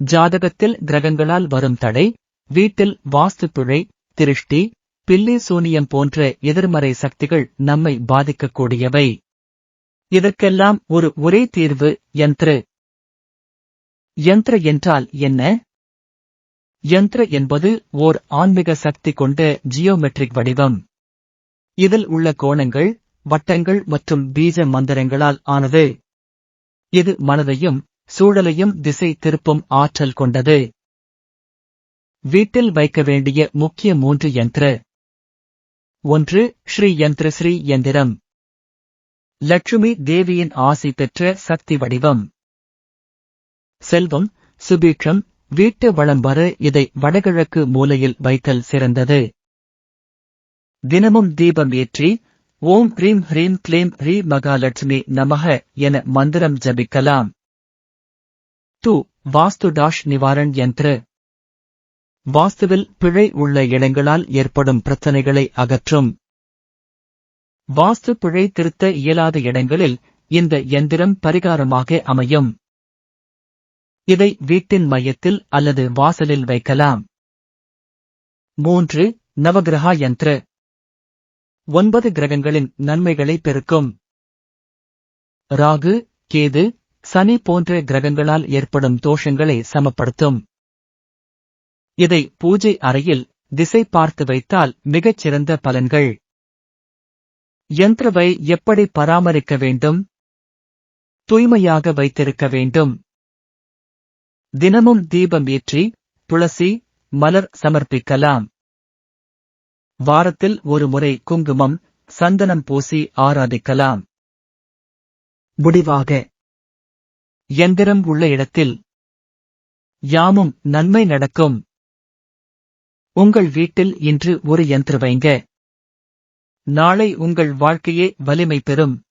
ஜாதகத்தில் கிரகங்களால் வரும் தடை வீட்டில் வாஸ்து பிழை திருஷ்டி பில்லி சூனியம் போன்ற எதிர்மறை சக்திகள் நம்மை பாதிக்கக்கூடியவை. இதற்கெல்லாம் ஒரு ஒரே தீர்வு யந்திர. யந்திர என்றால் என்ன? யந்திர என்பது ஓர் ஆன்மீக சக்தி கொண்ட ஜியோமெட்ரிக் வடிவம். இதில் உள்ள கோணங்கள் வட்டங்கள் மற்றும் பீஜ மந்திரங்களால் ஆனது. இது மனதையும் சூழலையும் திசை திருப்பும் ஆற்றல் கொண்டது. வீட்டில் வைக்க வேண்டிய முக்கிய மூன்று யந்திர. ஒன்று ஸ்ரீ யந்திர ஸ்ரீ யந்திரம். லட்சுமி தேவியின் ஆசி பெற்ற சக்தி வடிவம். செல்வம் சுபீட்சம் வீட்டு வளம் வர இதை வடகிழக்கு மூலையில் வைத்தல் சிறந்தது. தினமும் தீபம் ஏற்றி ஓம் ஹ்ரீம் ஹ்ரீம் க்ளீம் ஹ்ரீ மகாலட்சுமி நமக என மந்திரம் ஜபிக்கலாம். டூ வாஸ்து டாஷ் நிவாரண் யந்திர. வாஸ்துவில் பிழை உள்ள இடங்களால் ஏற்படும் பிரச்சனைகளை அகற்றும். வாஸ்து பிழை திருத்த இயலாத இடங்களில் இந்த யந்திரம் பரிகாரமாக அமையும். இதை வீட்டின் மையத்தில் அல்லது வாசலில் வைக்கலாம். மூன்று நவகிரகா யந்திர. ஒன்பது கிரகங்களின் நன்மைகளை பெருக்கும். ராகு கேது சனி போன்ற கிரகங்களால் ஏற்படும் தோஷங்களை சமப்படுத்தும். இதை பூஜை அறையில் திசை பார்த்து வைத்தால் மிகச் சிறந்த பலன்கள். யந்திரவை எப்படி பராமரிக்க வேண்டும்? தூய்மையாக வைத்திருக்க வேண்டும். தினமும் தீபம் ஏற்றி துளசி மலர் சமர்ப்பிக்கலாம். வாரத்தில் ஒரு முறை குங்குமம் சந்தனம் பூசி ஆராதிக்கலாம். முடிவாக எந்திரம் உள்ள இடத்தில். யாமும் நன்மை நடக்கும். உங்கள் வீட்டில் இன்று ஒரு யந்திர வைங்க. நாளை உங்கள் வாழ்க்கையே வலிமை பெறும்.